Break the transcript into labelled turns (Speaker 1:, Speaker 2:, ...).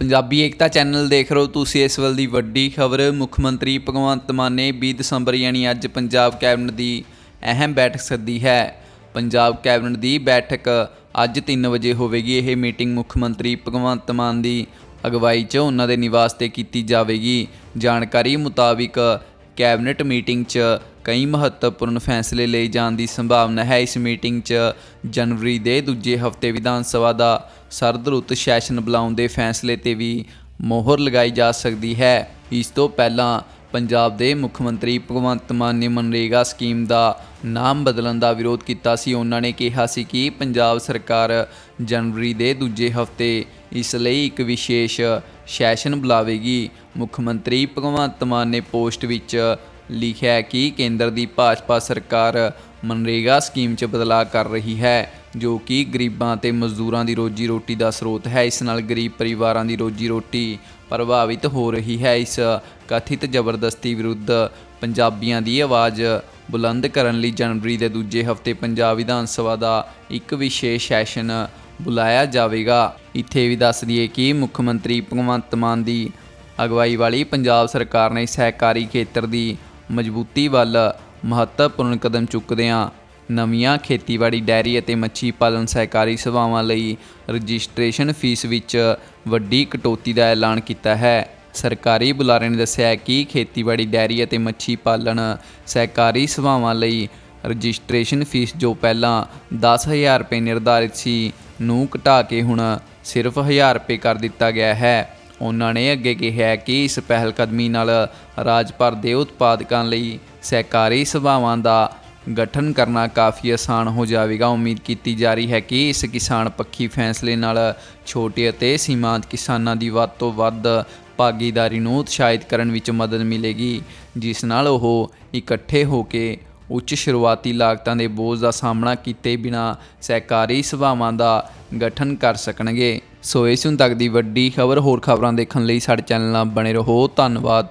Speaker 1: ਪੰਜਾਬੀ ਏਕਤਾ channel ਦੇਖ ਰਹੇ ਹੋ ਤੁਸੀਂ ਇਸ ਵੱਲ ਦੀ ਵੱਡੀ ਖਬਰ। ਮੁੱਖ ਮੰਤਰੀ ਭਗਵੰਤ ਮਾਨ ਨੇ 20 ਦਸੰਬਰ ਯਾਨੀ ਅੱਜ ਪੰਜਾਬ ਕੈਬਨਿਟ ਦੀ ਅਹਿਮ ਬੈਠਕ ਸੱਦੀ ਹੈ। ਪੰਜਾਬ ਕੈਬਨਿਟ ਦੀ ਬੈਠਕ ਅੱਜ 3 ਵਜੇ ਹੋਵੇਗੀ। ਇਹ ਮੀਟਿੰਗ ਮੁੱਖ ਮੰਤਰੀ ਭਗਵੰਤ ਮਾਨ ਦੀ ਅਗਵਾਈ 'ਚ ਉਹਨਾਂ ਦੇ ਨਿਵਾਸ ਤੇ ਕੀਤੀ ਜਾਵੇਗੀ। ਜਾਣਕਾਰੀ ਮੁਤਾਬਿਕ ਕੈਬਨਿਟ ਮੀਟਿੰਗ 'ਚ ਕਈ ਮਹੱਤਵਪੂਰਨ ਫੈਸਲੇ ਲਏ ਜਾਣ ਦੀ ਸੰਭਾਵਨਾ ਹੈ। ਇਸ ਮੀਟਿੰਗ 'ਚ ਜਨਵਰੀ ਦੇ ਦੂਜੇ ਹਫ਼ਤੇ ਵਿਧਾਨ ਸਭਾ ਦਾ ਸਰਦ ਰੁੱਤ ਸੈਸ਼ਨ ਬੁਲਾਉਣ ਦੇ ਫੈਸਲੇ ਤੇ ਵੀ ਮੋਹਰ ਲਗਾਈ ਜਾ ਸਕਦੀ ਹੈ। ਇਸ ਤੋਂ ਪਹਿਲਾਂ ਪੰਜਾਬ ਦੇ ਮੁੱਖ ਮੰਤਰੀ ਭਗਵੰਤ ਮਾਨ ਨੇ ਮਨਰੇਗਾ ਸਕੀਮ ਦਾ ਨਾਮ ਬਦਲਣ ਦਾ ਵਿਰੋਧ ਕੀਤਾ ਸੀ। ਉਹਨਾਂ ਨੇ ਕਿਹਾ ਸੀ ਕਿ ਪੰਜਾਬ ਸਰਕਾਰ ਜਨਵਰੀ ਦੇ ਦੂਜੇ ਹਫ਼ਤੇ ਇਸ ਲਈ ਇੱਕ ਵਿਸ਼ੇਸ਼ ਸੈਸ਼ਨ ਬੁਲਾਵੇਗੀ। ਮੁੱਖ ਮੰਤਰੀ ਭਗਵੰਤ ਮਾਨ ਨੇ ਪੋਸਟ ਵਿੱਚ ਲਿਖਿਆ ਕਿ ਕੇਂਦਰ ਦੀ ਭਾਜਪਾ ਸਰਕਾਰ ਮਨਰੇਗਾ ਸਕੀਮ 'ਚ ਬਦਲਾਅ ਕਰ ਰਹੀ ਹੈ। ਜੋ ਕਿ ਗਰੀਬਾਂ ਤੇ ਮਜ਼ਦੂਰਾਂ ਦੀ ਰੋਜੀ ਰੋਟੀ ਦਾ ਸਰੋਤ ਹੈ। ਇਸ ਨਾਲ ਗਰੀਬ ਪਰਿਵਾਰਾਂ ਦੀ ਰੋਜੀ ਰੋਟੀ ਪ੍ਰਭਾਵਿਤ ਹੋ ਰਹੀ ਹੈ। ਇਸ ਕਥਿਤ ਜ਼ਬਰਦਸਤੀ ਵਿਰੁੱਧ ਪੰਜਾਬੀਆਂ ਦੀ ਆਵਾਜ਼ ਬੁਲੰਦ ਕਰਨ ਲਈ ਜਨਵਰੀ ਦੇ ਦੂਜੇ ਹਫ਼ਤੇ ਪੰਜਾਬ ਵਿਧਾਨ ਸਭਾ ਦਾ ਇੱਕ ਵਿਸ਼ੇਸ਼ ਸੈਸ਼ਨ ਬੁਲਾਇਆ ਜਾਵੇਗਾ। ਇੱਥੇ ਵੀ ਦੱਸ ਦਈਏ ਕਿ ਮੁੱਖ ਮੰਤਰੀ ਭਗਵੰਤ ਮਾਨ ਦੀ ਅਗਵਾਈ ਵਾਲੀ ਪੰਜਾਬ ਸਰਕਾਰ ਨੇ ਸਹਿਕਾਰੀ ਖੇਤਰ ਦੀ ਮਜ਼ਬੂਤੀ ਵੱਲ ਮਹੱਤਵਪੂਰਨ ਕਦਮ ਚੁੱਕਦਿਆਂ ਨਵੀਆਂ ਖੇਤੀਬਾੜੀ, ਡੈਰੀ ਅਤੇ ਮੱਛੀ ਪਾਲਣ ਸਹਿਕਾਰੀ ਸਭਾਵਾਂ ਲਈ ਰਜਿਸਟ੍ਰੇਸ਼ਨ ਫੀਸ ਵਿੱਚ ਵੱਡੀ ਕਟੌਤੀ ਦਾ ਐਲਾਨ ਕੀਤਾ ਹੈ। ਸਰਕਾਰੀ ਬੁਲਾਰੇ ਨੇ ਦੱਸਿਆ ਕਿ ਖੇਤੀਬਾੜੀ, ਡੈਰੀ ਅਤੇ ਮੱਛੀ ਪਾਲਣ ਸਹਿਕਾਰੀ ਸਭਾਵਾਂ ਲਈ ਰਜਿਸਟ੍ਰੇਸ਼ਨ ਫੀਸ ਜੋ ਪਹਿਲਾਂ 10000 ਰੁਪਏ ਨਿਰਧਾਰਿਤ ਸੀ, ਨੂੰ ਘਟਾ ਕੇ ਹੁਣ ਸਿਰਫ 1000 ਰੁਪਏ ਕਰ ਦਿੱਤਾ ਗਿਆ ਹੈ। ਉਹਨਾਂ ਨੇ ਅੱਗੇ ਕਿਹਾ ਕਿ ਇਸ ਪਹਿਲ ਕਦਮੀ ਨਾਲ ਰਾਜ ਭਰ ਦੇ ਉਤਪਾਦਕਾਂ ਲਈ ਸਹਿਕਾਰੀ ਸਭਾਵਾਂ ਦਾ ਗਠਨ ਕਰਨਾ ਕਾਫੀ ਆਸਾਨ ਹੋ ਜਾਵੇਗਾ। ਉਮੀਦ ਕੀਤੀ ਜਾ ਰਹੀ ਹੈ ਕਿ ਇਸ ਕਿਸਾਨ ਪੱਖੀ ਫੈਸਲੇ ਨਾਲ ਛੋਟੇ ਅਤੇ ਸੀਮਾਂਤ ਕਿਸਾਨਾਂ ਦੀ ਵੱਧ ਤੋਂ ਵੱਧ ਭਾਗੀਦਾਰੀ ਨੂੰ ਉਤਸ਼ਾਹਿਤ ਕਰਨ ਵਿੱਚ ਮਦਦ ਮਿਲੇਗੀ, ਜਿਸ ਨਾਲ ਉਹ ਇਕੱਠੇ ਹੋ ਕੇ ਉੱਚ ਸ਼ੁਰੂਆਤੀ ਲਾਗਤਾਂ ਦੇ ਬੋਝ ਦਾ ਸਾਹਮਣਾ ਕੀਤੇ ਬਿਨਾ ਸਹਿਕਾਰੀ ਸਭਾਵਾਂ ਦਾ ਗਠਨ ਕਰ ਸਕਣਗੇ। ਸੋ ਇਸ ਹੁਣ ਤੱਕ ਦੀ ਵੱਡੀ ਖਬਰ, ਹੋਰ ਖਬਰਾਂ ਦੇਖਣ ਲਈ ਸਾਡੇ ਚੈਨਲ ਨਾਲ ਬਣੇ ਰਹੋ। ਧੰਨਵਾਦ।